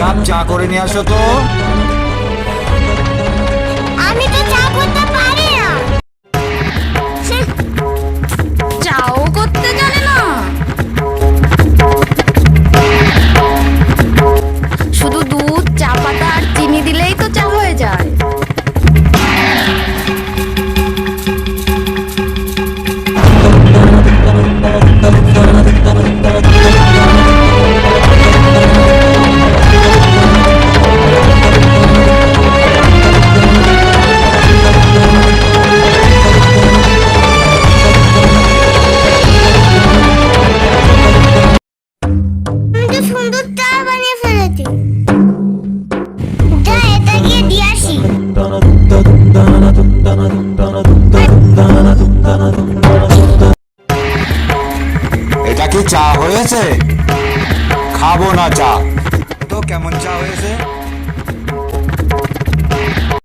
Cup চা করে নিয়ে আসো তো। আমি তো চা করতে পারি না। চাও করতে জানে না। শুধু দুধ, চা পাতা আর চিনি দিলেই তো চা হয়ে যায়। সুন্দর চা বানিয়ে ফেলেছি। যা এটা গিয়ে দিয়ে আসি। এটা কি চা হয়েছে? খাব না চা। তো কেমন চা হয়েছে?